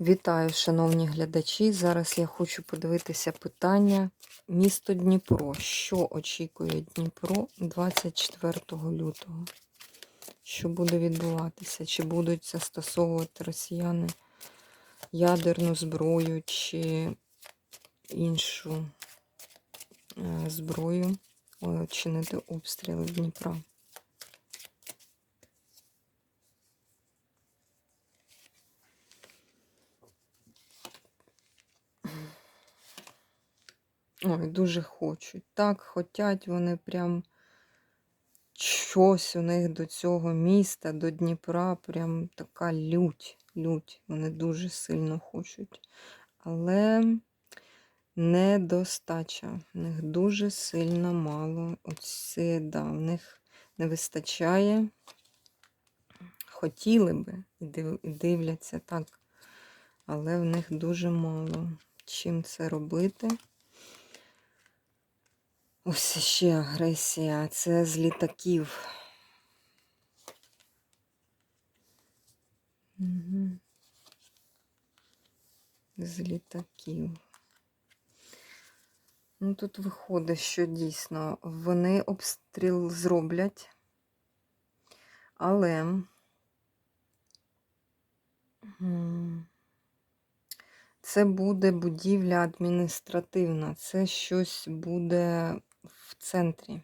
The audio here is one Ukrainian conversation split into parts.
Вітаю, шановні глядачі. Зараз я хочу подивитися питання місто Дніпро. Що очікує Дніпро 24 лютого? Що буде відбуватися? Чи будуть застосовувати росіяни ядерну зброю чи іншу е, зброю е, чинити обстріли Дніпра? Ой, дуже хочуть. Так хотять вони прям щось у них до цього міста, до Дніпра, прям така лють, лють. Вони дуже сильно хочуть. Але недостача. В них дуже сильно мало. Оце, да, в них не вистачає. Хотіли би і дивляться так, але в них дуже мало. Чим це робити? Ось ще агресія. Це з літаків. З літаків. Ну, тут виходить, що дійсно вони обстріл зроблять, але це буде будівля адміністративна, це щось буде в центрі.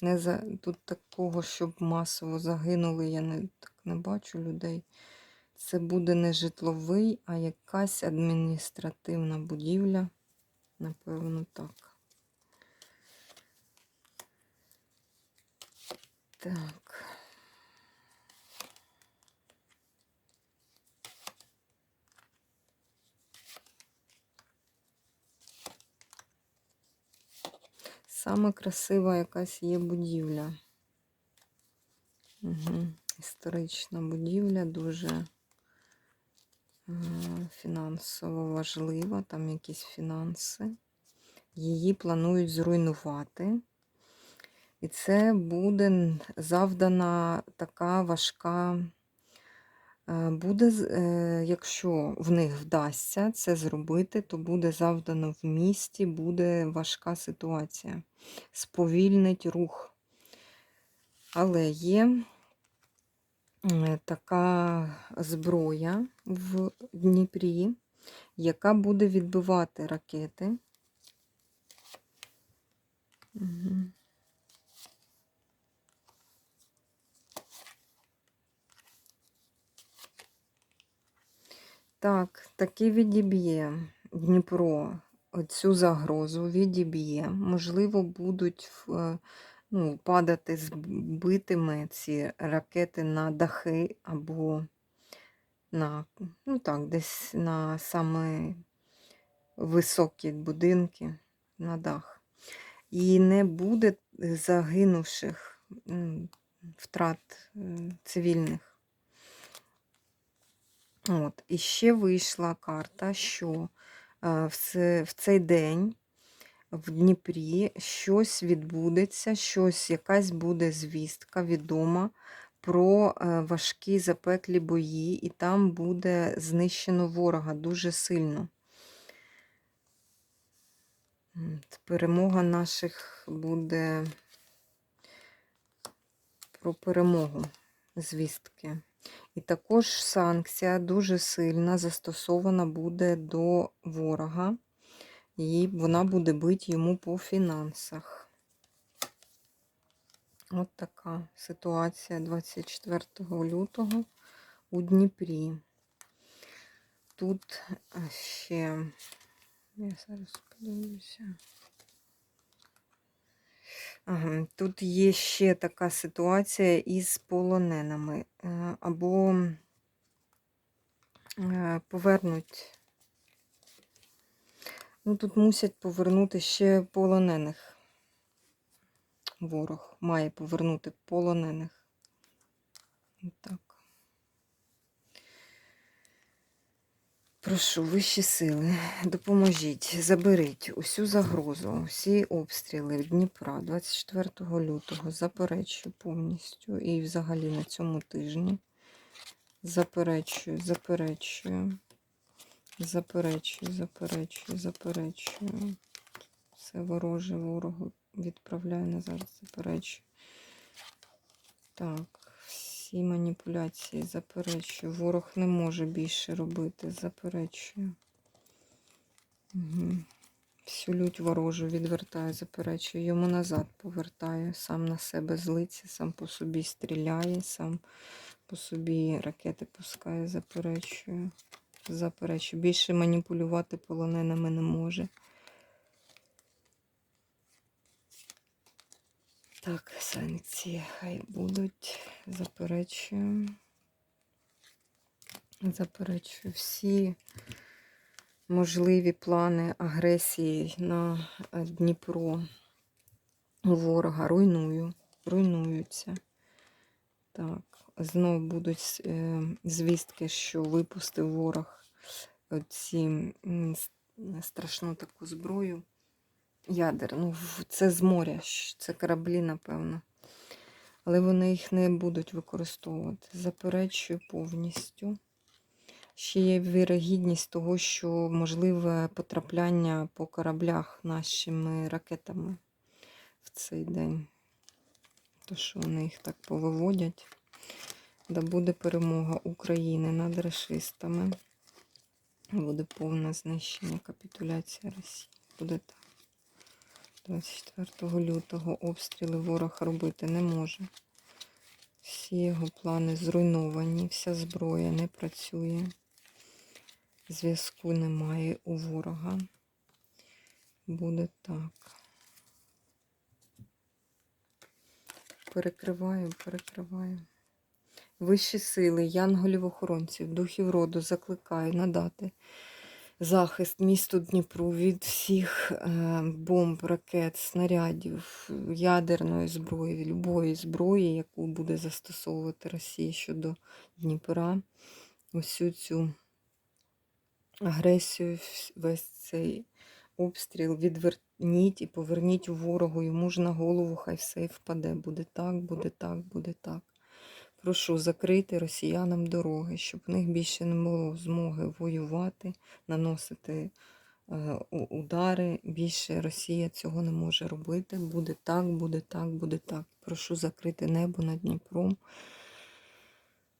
Не за... Тут такого, щоб масово загинули, я не, так не бачу людей. Це буде не житловий, а якась адміністративна будівля. Напевно, так. Так. Саме красива якась є будівля. Угу. Історична будівля, дуже е, фінансово важлива, там якісь фінанси. Її планують зруйнувати. І це буде завдана така важка. Е, Буде, е, якщо в них вдасться це зробити, то буде завдано в місті, буде важка ситуація. Сповільнить рух. Але є е, така зброя в Дніпрі, яка буде відбивати ракети. Мгм. Так, таки відіб'є Дніпро цю загрозу, відіб'є. Можливо, будуть е, ну, падати збитими ці ракети на дахи або на, ну так, десь на саме високі будинки на дах. І не буде загинувших втрат е, цивільних. От. І ще вийшла карта, що е, в цей день в Дніпрі щось відбудеться, щось, якась буде звістка відома про е, важкі запеклі бої, і там буде знищено ворога дуже сильно. Перемога наших буде про перемогу звістки. І також санкція дуже сильна застосована буде до ворога, і вона буде бити йому по фінансах. От така ситуація 24 лютого у Дніпрі. Тут ще, я зараз подивлюся. Тут є ще така ситуація із полоненими. Е, Або е, повернуть. Ну, тут мусять повернути ще полонених. Ворог має повернути полонених. Так. Прошу, вищі сили, допоможіть, заберіть усю загрозу, всі обстріли Дніпра 24 лютого, заперечую повністю і взагалі на цьому тижні. Заперечую, заперечую. Заперечую, заперечую, заперечую. Все вороже ворогу відправляю назад, заперечую. Так, всі маніпуляції заперечую. Ворог не може більше робити. Заперечую. Угу. Всю лють ворожу відвертаю, заперечую. Йому назад повертаю. Сам на себе злиться, сам по собі стріляє, сам по собі ракети пускає, заперечую. Заперечую. Більше маніпулювати полоненими не може. Так, санкції хай будуть. Заперечую. Заперечую всі можливі плани агресії на е, Дніпро ворога. Руйную, руйнуються. Так, знов будуть е, звістки, що випустив ворог ці страшну таку зброю. Ядер. Ну, це з моря, це кораблі, напевно. Але вони їх не будуть використовувати. Заперечую повністю. Ще є вірогідність того, що можливе потрапляння по кораблях нашими ракетами в цей день. То, що вони їх так повиводять. Да буде перемога України над расистами. Буде повне знищення, капітуляція Росії. Буде так. 24 лютого обстріли ворог робити не може. Всі його плани зруйновані, вся зброя не працює. Зв'язку немає у ворога. Буде так. Перекриваю, перекриваю. Вищі сили, янголів-охоронців, духів роду закликаю надати захист місту Дніпру від всіх е, бомб, ракет, снарядів, ядерної зброї, любої зброї, яку буде застосовувати Росія щодо Дніпра. Усю цю агресію, весь цей обстріл відверніть і поверніть ворогу йому ж на голову, хай все впаде. Буде так, буде так, буде так. Прошу закрити росіянам дороги, щоб в них більше не було змоги воювати, наносити е, удари. Більше Росія цього не може робити. Буде так, буде так, буде так. Прошу закрити небо над Дніпром.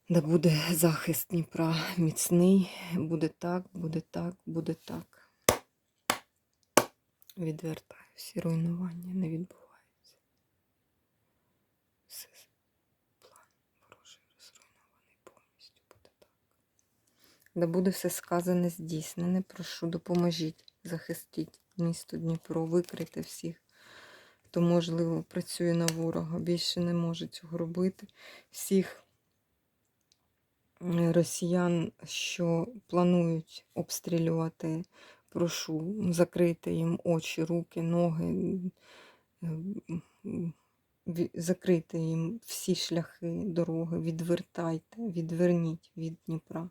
Да буде захист Дніпра міцний. Буде так, буде так, буде так. Відвертаю. Всі руйнування не відбуваються. Все план ворожий розруйнований повністю буде так. Да буде все сказане, здійснене. Прошу, допоможіть, захистіть місто Дніпро, викрити всіх, хто, можливо, працює на ворога. Більше не може цього робити. Всіх росіян, що планують обстрілювати, прошу закрити їм очі, руки, ноги, закрити їм всі шляхи, дороги, відвертайте, відверніть від Дніпра.